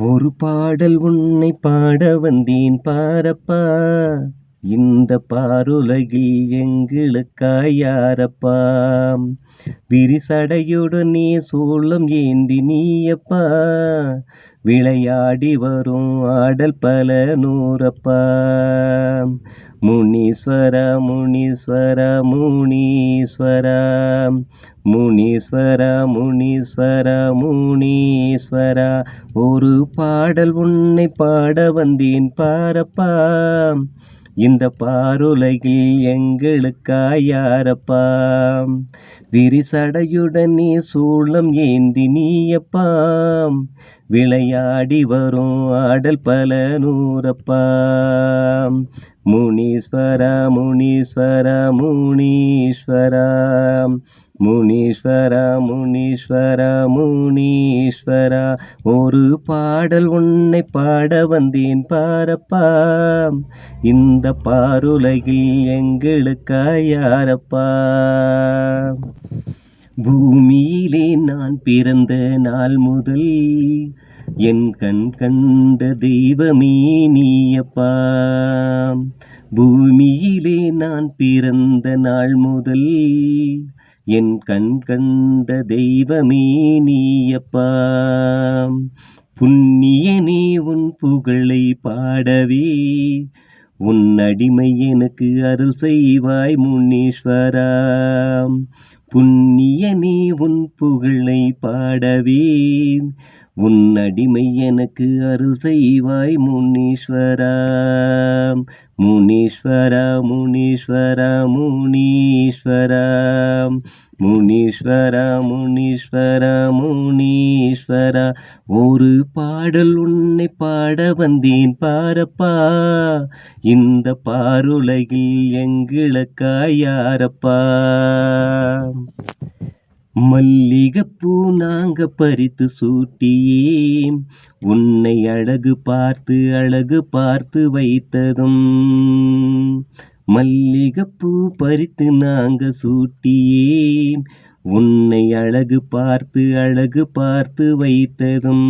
ஒரு பாடல் உன்னை பாட வந்தேன் பாரப்பா. இந்த பாருலகில் எங்களுக்காய் யாரப்பா? விரிசடையுடன் நீ சூளம் ஏந்தி நீயப்பா? விளையாடி வரும் ஆடல் பல நூறப்பா? முனீஸ்வரா முனீஸ்வரா முனீஸ்வரா. முனீஸ்வரா முனீஸ்வரா முனீஸ்வரா. ஒரு பாடல் உன்னை பாட வந்தேன் பாரப்பா. இந்த பாருலகில் எங்களுக்காய் யாரப்பா விரிசடையுடன் நீ சூளம் ஏந்தி நீயப்பா. விளையாடி வரும் ஆடல் பல நூறப்பா. முனீஸ்வரா முனீஸ்வரா முனீஸ்வரா. முனீஸ்வர முனீஸ்வர முனீஸ்வரா ஒரு பாடல் உன்னை பாட வந்தேன் பாரப்பா. இந்த பாருலகில் எங்களுக்கா யாரப்பா? பூமியிலே நான் பிறந்த நாள் முதல் என் கண் கண்ட தெய்வமே நீயப்பா. பூமியிலே நான் பிறந்த நாள் முதல் என் கண் கண்ட தெய்வமே நீயப்பா. புண்ணியனே உன் புகழை பாடவே. உன் அடிமை எனக்கு அருள் செய்வாய் முன்னீஸ்வரா புண்ணியனே உன் புகழை பாடவே உன் அடிமை எனக்கு அருள் செய்வாய் முனீஸ்வரா. முனீஸ்வரா முனீஸ்வரா முனீஸ்வரா. முனீஸ்வரா முனீஸ்வரா முனீஸ்வரா. ஒரு பாடல் உன்னை பாட வந்தேன் பாரப்பா. இந்த பாருலகில் எங்களுக்காய் யாரப்பா? மல்லிகைப்பூ நாங்க பறித்து சூட்டியே உன்னை அழகு பார்த்து அழகு பார்த்து வைத்ததும். மல்லிகைப்பூ பறித்து நாங்க சூட்டியே உன்னை அழகு பார்த்து அழகு பார்த்து வைத்ததும்.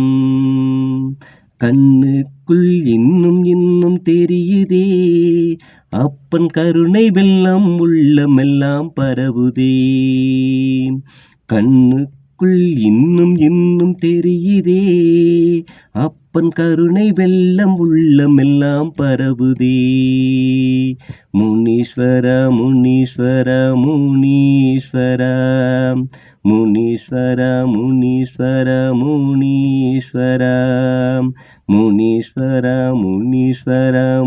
கண்ணுக்குள் இன்னும் இன்னும் தெரியுதே. அப்பன் கருணை வெள்ளம் உள்ளமெல்லாம் பரவுதே. கண்ணுக்குள் இன்னும் இன்னும் தெரியுதே. அப்பன் கருணை வெள்ளம் உள்ளம் எல்லாம் பரவுதே முனீஸ்வர முனீஸ்வர. முனீஸ்வர முனீஸ்வர முனீஸ்வர. முனீஸ்வர முனீஸ்வர முனீஸ்வர.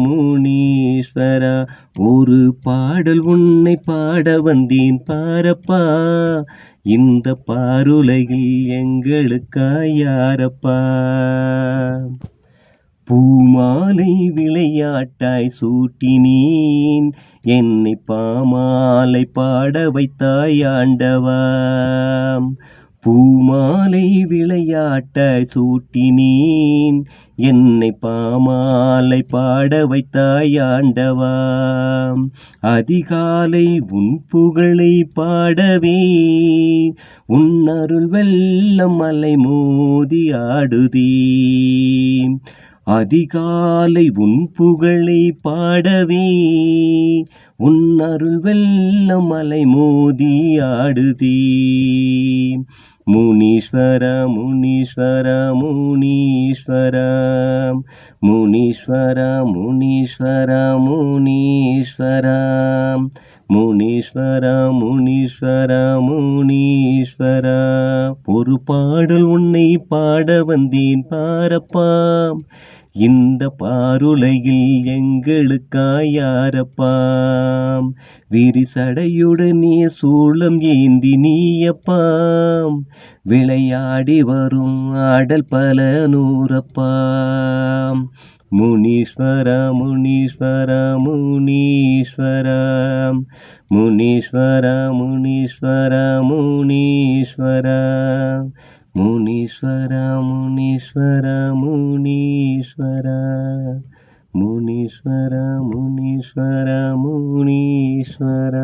பரமேஸ்வரா ஒரு பாடல் உன்னை பாட வந்தேன் பாரப்பா. இந்த பாருலகில் எங்களுக்கா யாரப்பா? பூமாலை விளையாட்டாய் சூட்டினேன் என்னை பாமாலை பாட வைத்தாய் ஆண்டவா. பூமாலை விளையாட்ட சூட்டினேன். என்னை பாமாலை பாட வைத்தாயாண்டவா அதிகாலை உன் புகழை பாடவே உன் அருள் வெள்ளம் மலை மோதி ஆடுதே அதிகாலை உன் புகழை பாடவே உன் அருள் வெள்ளம் மலை மோதி ஆடுதே முனீஸ்வர முனீஸ்வர முனீஸ்வர. முனீஸ்வர முனீஸ்வர முனீஸ்வர. முனீஸ்வர முனீஸ்வர முனீஸ்வர. ஒரு பாடல் உன்னை பாட வந்தேன் பாரப்பா. இந்த பாருலையில் எங்களுக்காயாரப்பாம் விரிசடையுடனே சூளம் ஏந்தி நீயப்பாம் விளையாடி வரும் ஆடல் பல நூறப்பாம் முனீஸ்வர முனீஸ்வர முனீஸ்வரம் முனீஸ்வர முனீஸ்வர முனீஸ்வரம் முனீஸ்வர முனீஸ்வர முனீ முனீஸ்வர முனீஸ்வர முனீஸ்வர முனீஸ்வர